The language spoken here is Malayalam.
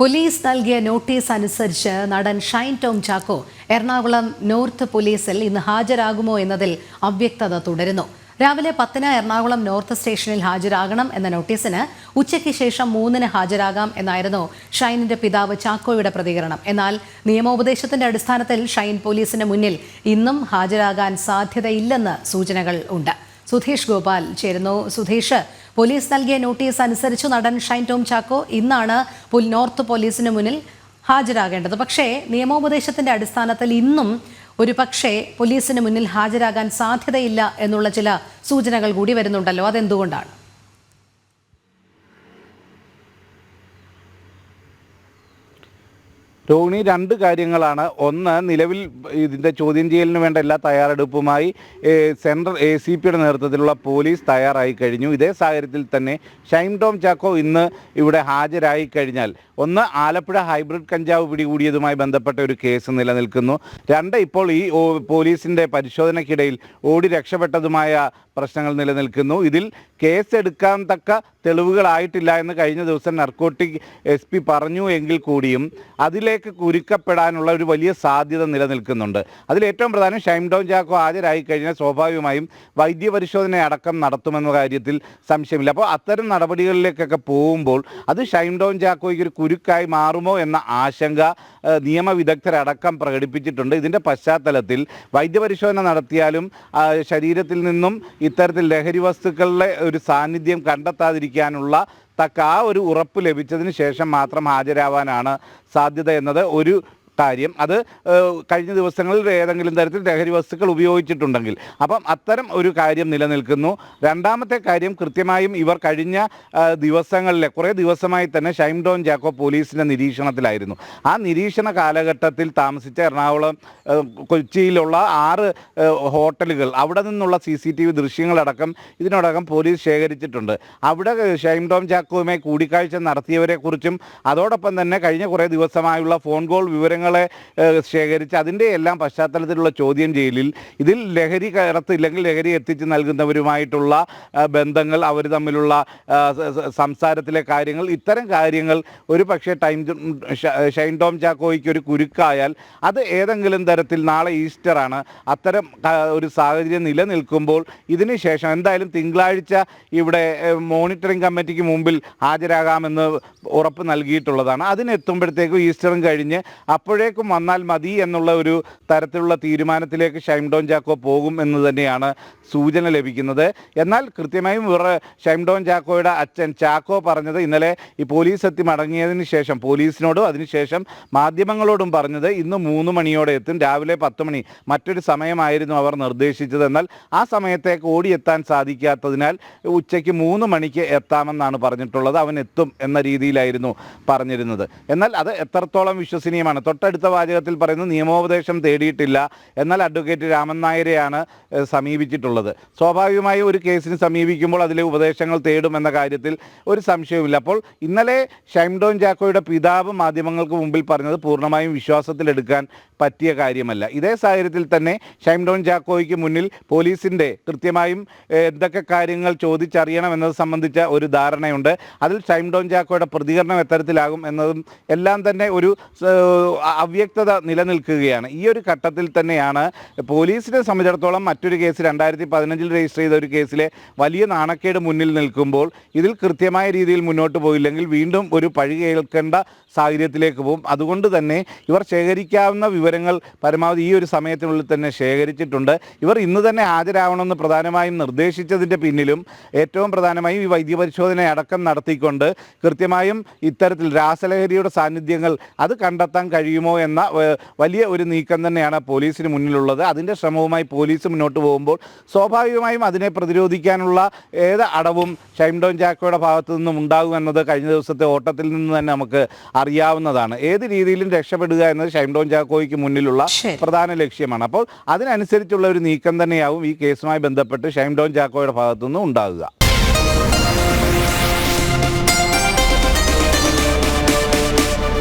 പോലീസ് നൽകിയ നോട്ടീസ് അനുസരിച്ച് നടൻ ഷൈൻ ടോം ചാക്കോ എറണാകുളം നോർത്ത് പോലീസിൽ ഇന്ന് ഹാജരാകുമോ എന്നതിൽ അവ്യക്തത തുടരുന്നു. രാവിലെ പത്തിന് എറണാകുളം നോർത്ത് സ്റ്റേഷനിൽ ഹാജരാകണം എന്ന നോട്ടീസിന് ഉച്ചയ്ക്ക് ശേഷം മൂന്നിന് ഹാജരാകാം എന്നായിരുന്നു ഷൈനിന്റെ പിതാവ് ചാക്കോയുടെ പ്രതികരണം. എന്നാൽ നിയമോപദേശത്തിന്റെ അടിസ്ഥാനത്തിൽ ഷൈൻ പോലീസിന് മുന്നിൽ ഇന്നും ഹാജരാകാൻ സാധ്യതയില്ലെന്ന് സൂചനകൾ ഉണ്ട്. സുധീഷ് ഗോപാൽ ചേരുന്നു. സുധീഷ് പോലീസ് നൽകിയ നോട്ടീസ് അനുസരിച്ച് നടൻ ഷൈൻ ടോം ചാക്കോ ഇന്നാണ് നോർത്ത് പോലീസിന് മുന്നിൽ ഹാജരാകേണ്ടത്. പക്ഷേ നിയമോപദേശത്തിന്റെ അടിസ്ഥാനത്തിൽ ഇന്നും ഒരു പക്ഷേ പോലീസിന് മുന്നിൽ ഹാജരാകാൻ സാധ്യതയില്ല എന്നുള്ള ചില സൂചനകൾ കൂടി വരുന്നുണ്ടല്ലോ. അതെന്തുകൊണ്ടാണ്? രോഹിണി രണ്ട് കാര്യങ്ങളാണ്. ഒന്ന് നിലവിൽ ഇതിന്റെ ചോദ്യം ചെയ്യലിന് വേണ്ട എല്ലാ തയ്യാറെടുപ്പുമായി സെൻട്രൽ എ സി പിയുടെ നേതൃത്വത്തിലുള്ള പോലീസ് തയ്യാറായി കഴിഞ്ഞു. ഇതേ സാഹചര്യത്തിൽ തന്നെ ഷൈം ടോം ചാക്കോ ഇന്ന് ഇവിടെ ഹാജരായി കഴിഞ്ഞാൽ ഒന്ന് ആലപ്പുഴ ഹൈബ്രിഡ് കഞ്ചാവ് പിടികൂടിയതുമായി ബന്ധപ്പെട്ട ഒരു കേസ് നിലനിൽക്കുന്നു. രണ്ട് ഇപ്പോൾ ഈ പോലീസിന്റെ പരിശോധനയ്ക്കിടയിൽ ഓടി രക്ഷപ്പെട്ടതുമായ പ്രശ്നങ്ങൾ നിലനിൽക്കുന്നു. ഇതിൽ കേസ് എടുക്കാൻ തക്ക തെളിവുകളായിട്ടില്ല എന്ന് കഴിഞ്ഞ ദിവസം നർക്കോട്ടിക് എസ് പി പറഞ്ഞു എങ്കിൽ കൂടിയും അതിലേക്ക് കുരുക്കപ്പെടാനുള്ള ഒരു വലിയ സാധ്യത നിലനിൽക്കുന്നുണ്ട്. അതിൽ ഏറ്റവും പ്രധാനം ഷൈം ഡോൺ ചാക്കോ ഹാജരായി കഴിഞ്ഞാൽ സ്വാഭാവികമായും വൈദ്യപരിശോധന അടക്കം നടത്തുമെന്ന കാര്യത്തിൽ സംശയമില്ല. അപ്പോൾ അത്തരം നടപടികളിലേക്കൊക്കെ പോകുമ്പോൾ അത് ഷൈം ഡോൺ ചാക്കോയ്ക്ക് ഒരു കുരുക്കായി മാറുമോ എന്ന ആശങ്ക നിയമവിദഗ്ധരടക്കം പ്രകടിപ്പിച്ചിട്ടുണ്ട്. ഇതിന്റെ പശ്ചാത്തലത്തിൽ വൈദ്യപരിശോധന നടത്തിയാലും ശരീരത്തിൽ നിന്നും ഇത്തരത്തിൽ ലഹരി വസ്തുക്കളുടെ ഒരു സാന്നിധ്യം കണ്ടെത്താതിരിക്കാനുള്ള തക്ക ആ ഒരു ഉറപ്പ് ലഭിച്ചതിന് ശേഷം മാത്രം ഹാജരാവാനാണ് സാധ്യത എന്നത്. ഒരു കാര്യം. അത് കഴിഞ്ഞ ദിവസങ്ങളിൽ ഏതെങ്കിലും തരത്തിൽ ലഹരി വസ്തുക്കൾ ഉപയോഗിച്ചിട്ടുണ്ടെങ്കിൽ. അപ്പം അത്തരം ഒരു കാര്യം നിലനിൽക്കുന്നു. രണ്ടാമത്തെ കാര്യം കൃത്യമായും ഇവർ കഴിഞ്ഞ ദിവസങ്ങളിലെ കുറേ ദിവസമായി തന്നെ ഷൈം ഡോൺ ജാക്കോ പോലീസിന്റെ നിരീക്ഷണത്തിലായിരുന്നു. ആ നിരീക്ഷണ കാലഘട്ടത്തിൽ താമസിച്ച എറണാകുളം കൊച്ചിയിലുള്ള ആറ് ഹോട്ടലുകൾ അവിടെ നിന്നുള്ള സി സി ടി വി ദൃശ്യങ്ങളടക്കം ഇതിനോടകം പോലീസ് ശേഖരിച്ചിട്ടുണ്ട്. അവിടെ ഷൈം ടോം ചാക്കോയുമായി കൂടിക്കാഴ്ച നടത്തിയവരെക്കുറിച്ചും അതോടൊപ്പം തന്നെ കഴിഞ്ഞ കുറേ ദിവസമായുള്ള ഫോൺ കോൾ വിവരങ്ങളെ ശേഖരിച്ച് അതിന്റെ എല്ലാം പശ്ചാത്തലത്തിലുള്ള ചോദ്യം ചെയ്യലിൽ ഇതിൽ ലഹരി കടത്തില്ലെങ്കിൽ ലഹരി എത്തിച്ച് നൽകുന്നവരുമായിട്ടുള്ള ബന്ധങ്ങൾ അവർ തമ്മിലുള്ള സംസാരത്തിലെ കാര്യങ്ങൾ ഇത്തരം കാര്യങ്ങൾ ഒരു പക്ഷേ ടൈം ഷൈൻ ടോം ചാക്കോയ്ക്ക് ഒരു കുരുക്കായാൽ അത് ഏതെങ്കിലും തരത്തിൽ നാളെ ഈസ്റ്ററാണ്. അത്തരം ഒരു സാഹചര്യം നിലനിൽക്കുമ്പോൾ ഇതിന് ശേഷം എന്തായാലും തിങ്കളാഴ്ച ഇവിടെ മോണിറ്ററിംഗ് കമ്മിറ്റിക്ക് മുമ്പിൽ ഹാജരാകാമെന്ന് ഉറപ്പ് നൽകിയിട്ടുള്ളതാണ്. അതിനെത്തുമ്പോഴത്തേക്കും ഈസ്റ്ററും കഴിഞ്ഞ് അപ്പോഴേക്കും വന്നാൽ മതി എന്നുള്ള ഒരു തരത്തിലുള്ള തീരുമാനത്തിലേക്ക് ഷൈംഡോൺ ചാക്കോ പോകും എന്ന് തന്നെയാണ് സൂചന ലഭിക്കുന്നത്. എന്നാൽ കൃത്യമായും ഷൈംഡോൺ ചാക്കോയുടെ അച്ഛൻ ചാക്കോ പറഞ്ഞത് ഇന്നലെ ഈ പോലീസ് എത്തി മടങ്ങിയതിന് ശേഷം പോലീസിനോടും അതിനുശേഷം മാധ്യമങ്ങളോടും പറഞ്ഞത് ഇന്ന് മൂന്ന് മണിയോടെ എത്തും രാവിലെ പത്ത് മണി. മറ്റൊരു സമയമായിരുന്നു അവർ നിർദ്ദേശിച്ചത്. എന്നാൽ ആ സമയത്തേക്ക് ഓടിയെത്താൻ സാധിക്കാത്തതിനാൽ ഉച്ചയ്ക്ക് മൂന്ന് മണിക്ക് എത്താമെന്നാണ് പറഞ്ഞിട്ടുള്ളത്. അവൻ എത്തും എന്ന രീതിയിലായിരുന്നു പറഞ്ഞിരുന്നത്. എന്നാൽ അത് എത്രത്തോളം വിശ്വസനീയമാണ്? തൊട്ടടുത്ത വാചകത്തിൽ പറയുന്നു നിയമോപദേശം തേടിയിട്ടില്ല എന്നാൽ അഡ്വക്കേറ്റ് രാമൻ നായരെയാണ് സമീപിച്ചിട്ടുള്ളത്. സ്വാഭാവികമായി ഒരു കേസിന് സമീപിക്കുമ്പോൾ അതിലെ ഉപദേശങ്ങൾ തേടുമെന്ന കാര്യത്തിൽ ഒരു സംശയവുമില്ല. അപ്പോൾ ഇന്നലെ ഷൈംഡോൺ ജാക്കോയുടെ പിതാവ് മാധ്യമങ്ങൾക്ക് മുമ്പിൽ പറഞ്ഞത് പൂർണമായും വിശ്വാസത്തിലെടുക്കാൻ പറ്റിയ കാര്യമല്ല. ഇതേ സാഹചര്യത്തിൽ തന്നെ ഷൈംഡോൺ ജാക്കോയ്ക്ക് മുന്നിൽ പോലീസിന്റെ കൃത്യമായും എന്തൊക്കെ കാര്യങ്ങൾ ചോദിച്ചറിയണം എന്നത് സംബന്ധിച്ച ഒരു ധാരണയുണ്ട്. അതിൽ ഷൈംഡോൺ ജാക്കോയുടെ പ്രതികരണം എത്തരത്തിലാകും എന്നതും എല്ലാം തന്നെ ഒരു അവ്യക്തത നിലനിൽക്കുകയാണ്. ഈ ഒരു ഘട്ടത്തിൽ തന്നെയാണ് പോലീസിനെ സംബന്ധിച്ചിടത്തോളം മറ്റൊരു കേസ് രണ്ടായിരത്തി പതിനഞ്ചിൽ രജിസ്റ്റർ ചെയ്ത ഒരു കേസിലെ വലിയ നാണക്കേട് മുന്നിൽ നിൽക്കുമ്പോൾ ഇതിൽ കൃത്യമായ രീതിയിൽ മുന്നോട്ട് പോയില്ലെങ്കിൽ വീണ്ടും ഒരു പഴി കേൾക്കേണ്ട സാഹചര്യത്തിലേക്ക് പോകും. അതുകൊണ്ട് തന്നെ ഇവർ ശേഖരിക്കാവുന്ന വിവരങ്ങൾ പരമാവധി ഈ ഒരു സമയത്തിനുള്ളിൽ തന്നെ ശേഖരിച്ചിട്ടുണ്ട്. ഇവർ ഇന്ന് തന്നെ ഹാജരാവണമെന്ന് പ്രധാനമായും നിർദ്ദേശിച്ചതിന്റെ പിന്നിലും ഏറ്റവും പ്രധാനമായും ഈ വൈദ്യപരിശോധന അടക്കം നടത്തിക്കൊണ്ട് കൃത്യമായും ഇത്തരത്തിൽ രാസലഹരിയുടെ സാന്നിധ്യങ്ങൾ അത് കണ്ടെത്താൻ കഴിയുമോ എന്ന വലിയ ഒരു നീക്കം തന്നെയാണ് പോലീസിന് മുന്നിലുള്ളത്. അതിന്റെ ശ്രമവുമായി പോലീസ് മുന്നോട്ട് പോകുമ്പോൾ സ്വാഭാവികമായും അതിനെ പ്രതിരോധിക്കാനുള്ള ഏത് അടവും ഷൈംഡോൺ ജാക്കോയുടെ ചാക്കോയുടെ ഭാഗത്തു നിന്നും ഉണ്ടാകുമെന്നത് കഴിഞ്ഞ ദിവസത്തെ ഓട്ടത്തിൽ നിന്ന് തന്നെ നമുക്ക് അറിയാവുന്നതാണ്. ഏത് രീതിയിലും രക്ഷപ്പെടുക എന്നത് ഷൈംഡോൺ ചാക്കോയ്ക്ക് മുന്നിലുള്ള പ്രധാന ലക്ഷ്യമാണ്. അപ്പോൾ അതിനനുസരിച്ചുള്ള ഒരു നീക്കം തന്നെയാവും ഈ കേസുമായി ബന്ധപ്പെട്ട് ഷൈംഡോൺ ജാക്കോയുടെ ഭാഗത്തു നിന്നും ഉണ്ടാകുക.